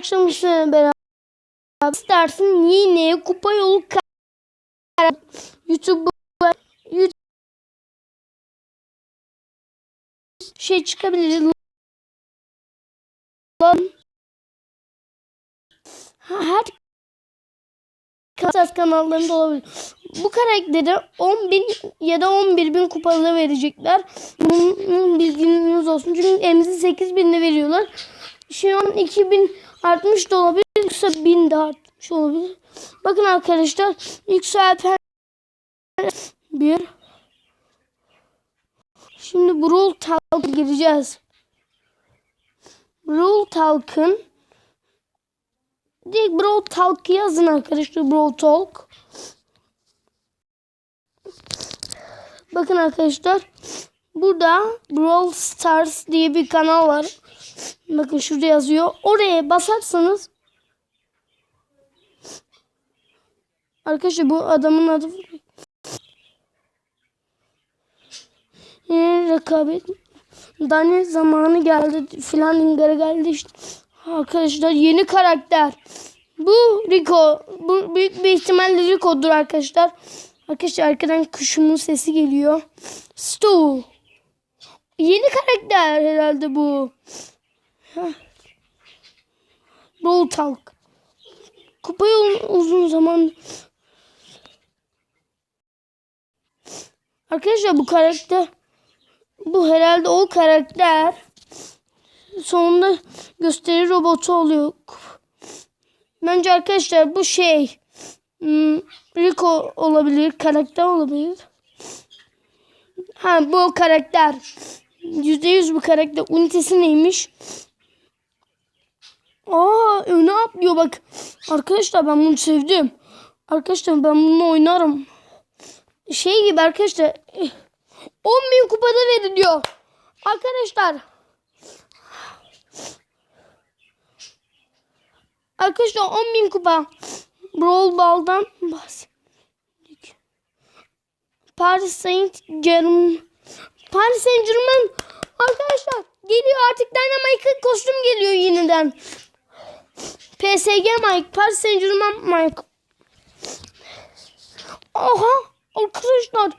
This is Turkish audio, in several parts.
Akşamüstü beraber istersin yine kupa yolu kar- YouTube YouTube şey çıkabilir. Her Kasas kanallarında olabilir. Bu karakteri 10 bin ya da 11 bin kupalı verecekler. Bunun bilginiz olsun. Çünkü emzi 8 binle veriyorlar. An 2000 artmış da olabilir. Yoksa 1000 de artmış olabilir. Bakın arkadaşlar. Yükselten bir. Şimdi Brawl Talk'a gireceğiz. Brawl Talk'ın Direkt Brawl Talk yazın arkadaşlar. Brawl Talk. Bakın arkadaşlar. Burada Brawl Stars diye bir kanal var. Bakın şurada yazıyor. Oraya basarsanız Arkadaşlar bu adamın adı Yine rekabet Dani zamanı geldi filan ingara geldi işte. Arkadaşlar yeni karakter. Bu Rico. Bu büyük bir ihtimalle Rico'dur arkadaşlar. Arkadaşlar arkadan kuşumun sesi geliyor. Stu. Yeni karakter herhalde bu. Brawl Talk. Kupayı uzun zaman Arkadaşlar bu karakter bu herhalde o karakter sonunda gösteri robotu oluyor. Bence arkadaşlar bu şey hmm, Rico olabilir, karakter olabilir. Ha bu karakter. %100 bu karakter. Unitesi neymiş? Aa öne atlıyor bak. Arkadaşlar ben bunu sevdim. Arkadaşlar ben bunu oynarım. Şey gibi arkadaşlar 10 bin kupada veriliyor. Arkadaşlar Arkadaşlar 10 bin kupa. Brawl Ball'dan bahsettik. Paris Saint Germain. Paris Saint Germain. Arkadaşlar geliyor artık Dynamite'ın kostüm geliyor yeniden. PSG Mike. Paris Saint Germain Mike. Oha. Arkadaşlar.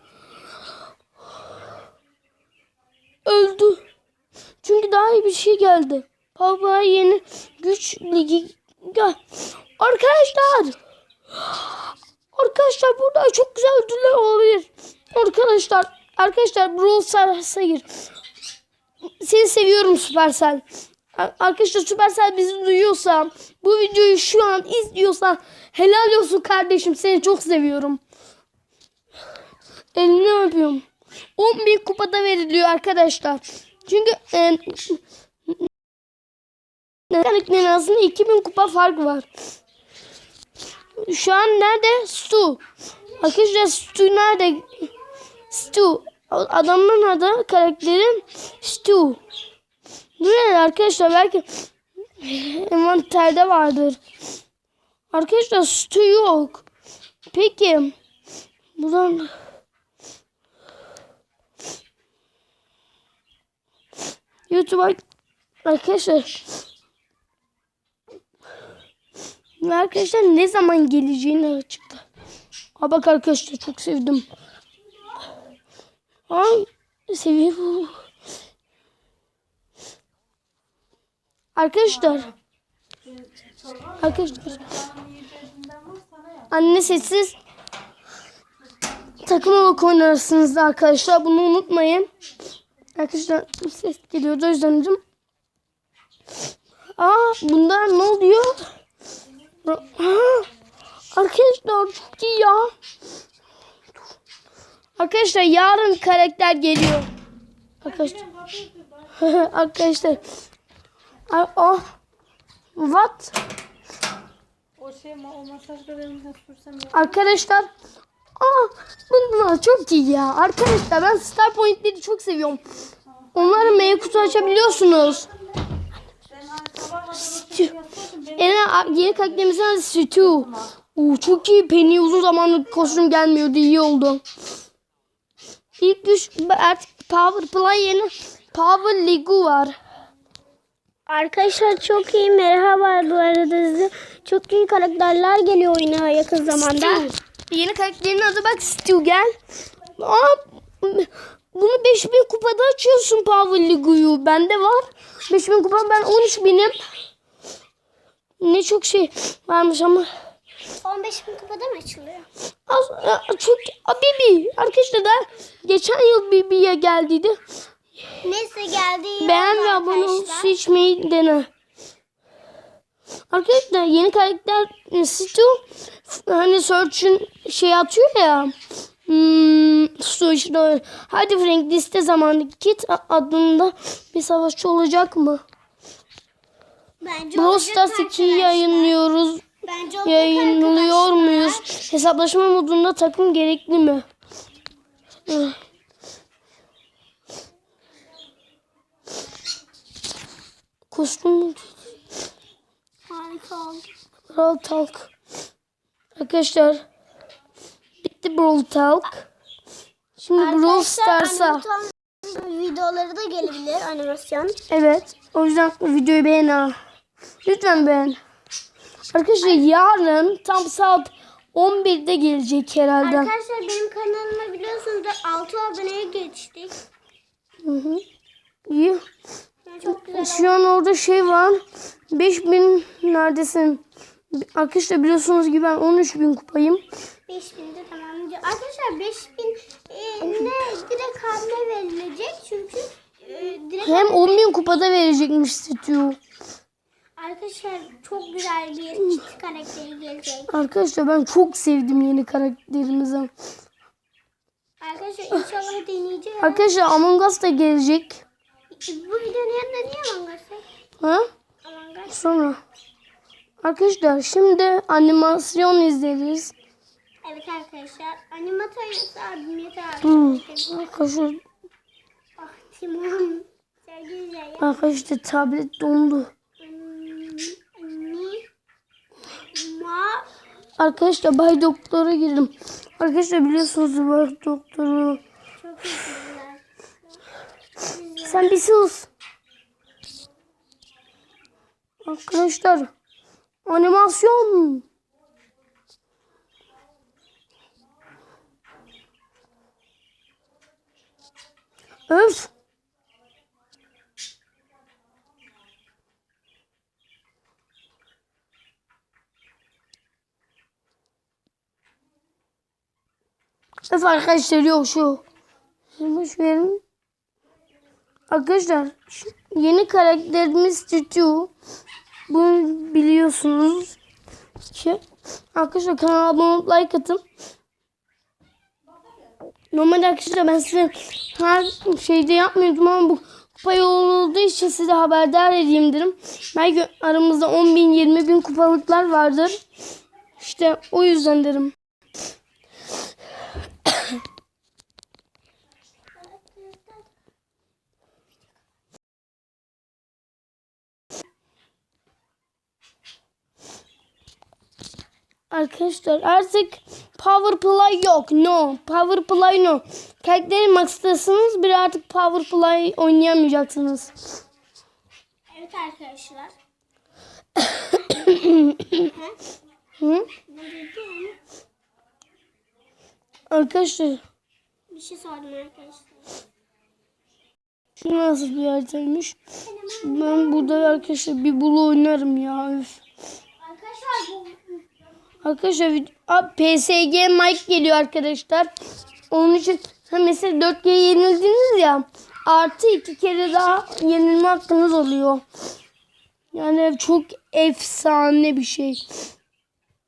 Öldü. Çünkü daha iyi bir şey geldi. Baba yeni güç ligi. Arkadaşlar. Arkadaşlar burada çok güzel ödüller olabilir. Arkadaşlar. Arkadaşlar Brawl Stars'a gir. Seni seviyorum Supercell. Arkadaşlar Supercell bizi duyuyorsa bu videoyu şu an izliyorsa helal olsun kardeşim seni çok seviyorum. Elini öpüyorum. 10 bin kupada veriliyor arkadaşlar. Çünkü e, Karakterin arasında 2000 kupa fark var. Şu an nerede? Stu. Arkadaşlar Stu nerede? Stu. Adamın adı karakterin Stu. Nerede arkadaşlar? Belki envanterde vardır. Arkadaşlar Stu yok. Peki. Buradan YouTube'a arkadaşlar arkadaşlar ne zaman geleceğini açıkla. Ha bak arkadaşlar çok sevdim. Ay seviye bu. Arkadaşlar. Arkadaşlar. Anne sessiz. Takım olarak oynarsınız da arkadaşlar. Bunu unutmayın. Arkadaşlar ses geliyordu o yüzden dedim. Aa bunda ne oluyor? Ha, arkadaşlar çok iyi ya. Arkadaşlar yarın karakter geliyor. Arkadaşlar. arkadaşlar. Oh. What? O şey o masajları elimden sürsem ya. Arkadaşlar. Aa, bunlar çok iyi ya. Arkadaşlar ben Star Point'leri çok seviyorum. Onları meyve kutu açabiliyorsunuz. Eren yeni karakterimizin adı Stu. Oo, çok iyi. Penny uzun zamandır kostüm gelmiyordu. iyi oldu. İlk güç artık Power Play yeni Power League var. Arkadaşlar çok iyi merhaba bu arada size. Çok iyi karakterler geliyor oyuna yakın zamanda. Yeni karakterin adı bak Stu gel. Aa, bunu 5000 kupada açıyorsun Power League'yu. Bende var. 5000 kupa ben 13 binim. Ne çok şey varmış ama. 15 bin kupada mı açılıyor? Az, çok Bibi. Arkadaşlar da geçen yıl Bibi'ye geldiydi. Neyse geldi. Beğen ve abone ol. Su içmeyi dene. Arkadaşlar yeni karakter Stu hani search'ün şey atıyor ya. Hmm, su işte öyle. Hadi Frank liste zamanı Kit adında bir savaşçı olacak mı? Bence Brawl Stars 2'yi arkadaşlar. yayınlıyoruz. Yayınlıyor muyuz? Hesaplaşma modunda takım gerekli mi? Kostüm Harika oldu. Brawl Talk. Arkadaşlar bitti Brawl Talk. Şimdi Brawl Arkadaşlar Stars'a. animasyon videoları da gelebilir animasyon. Evet. O yüzden videoyu beğen ha. Lütfen beğen. Arkadaşlar yarın tam saat 11'de gelecek herhalde. Arkadaşlar benim kanalıma biliyorsunuz da 6 aboneye geçtik. Hı hı. İyi. Yani çok güzel. Şu an orada şey var. 5000 neredesin? Arkadaşlar biliyorsunuz gibi ben 13.000 kupayım. 5000'de tamamlayacak. Arkadaşlar 5000 e, ne direkt hamle verilecek çünkü e, direkt Hem 10.000 kupada verecekmiş Stu. Arkadaşlar çok güzel bir çift karakteri gelecek. Arkadaşlar ben çok sevdim yeni karakterimizi. Arkadaşlar inşallah deneyeceğiz. Arkadaşlar Among Us da gelecek. Bu videonun yanında niye Among Us? Ha? Among Us. Sonra. Arkadaşlar şimdi animasyon izleriz. Evet arkadaşlar. Animatör yoksa abim yeter Hmm. arkadaşlar. Arkadaşlar, Ah Timon. Arkadaşlar tablet dondu. Arkadaşlar Bay Doktor'a girdim. Arkadaşlar biliyorsunuz Bay Doktor'u. Sen bir sus. Arkadaşlar animasyon. Öf. Öf arkadaşlar yok şu. Boş verin. Arkadaşlar yeni karakterimiz Tutu. Bunu biliyorsunuz ki. Arkadaşlar kanala abone olup like atın. Normalde arkadaşlar ben size her şeyde yapmıyordum ama bu kupa olduğu için size haberdar edeyim dedim. Belki aramızda 10 bin 20 bin kupalıklar vardır. İşte o yüzden derim. Arkadaşlar artık Power Play yok. No. Power Play no. Karakteri max'tasınız. Bir artık Power Play oynayamayacaksınız. Evet arkadaşlar. Hı? Arkadaşlar Bir şey sordum arkadaşlar. şu nasıl bir haritaymış? Ben burada arkadaşlar bir bulu oynarım ya. Üf. Arkadaşlar bu Arkadaşlar PSG Mike geliyor arkadaşlar. Onun için mesela 4G yenildiniz ya. Artı iki kere daha yenilme hakkınız oluyor. Yani çok efsane bir şey.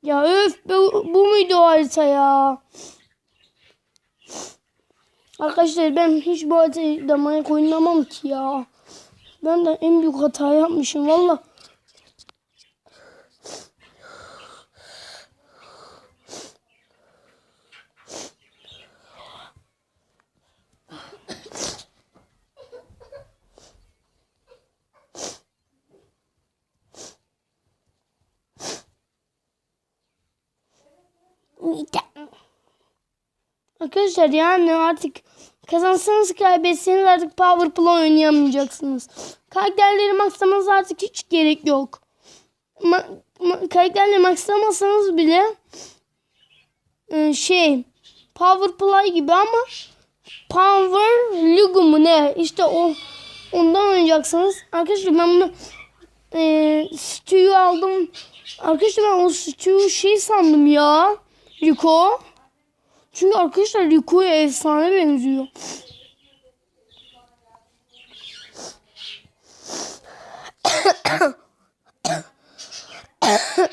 Ya öf bu, bu muydu o harita ya? Arkadaşlar ben hiç bu haritayı da manyak ki ya. Ben de en büyük hata yapmışım valla. Arkadaşlar yani artık Kazansanız kaybetseniz artık Power Play oynayamayacaksınız. Karakterleri maxlamanız artık hiç gerek yok. Ma- ma- karakterleri maxlamasanız bile e, şey Power Play gibi ama Power Lugu mu ne? İşte o ondan oynayacaksınız. Arkadaşlar ben bunu e, Stu'yu aldım. Arkadaşlar ben o Stu'yu şey sandım ya. Rico. Çünkü arkadaşlar Rico'ya efsane benziyor.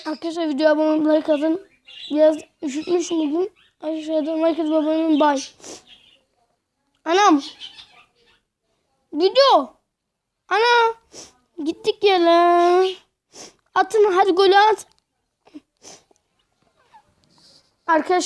arkadaşlar videoya abone olmayı like atın. Biraz üşütmüş bugün. Aşağıdan like atıp abone olun. Bye. Anam. Video. Ana. Gittik ya lan. Atın hadi golü at. Arkadaşlar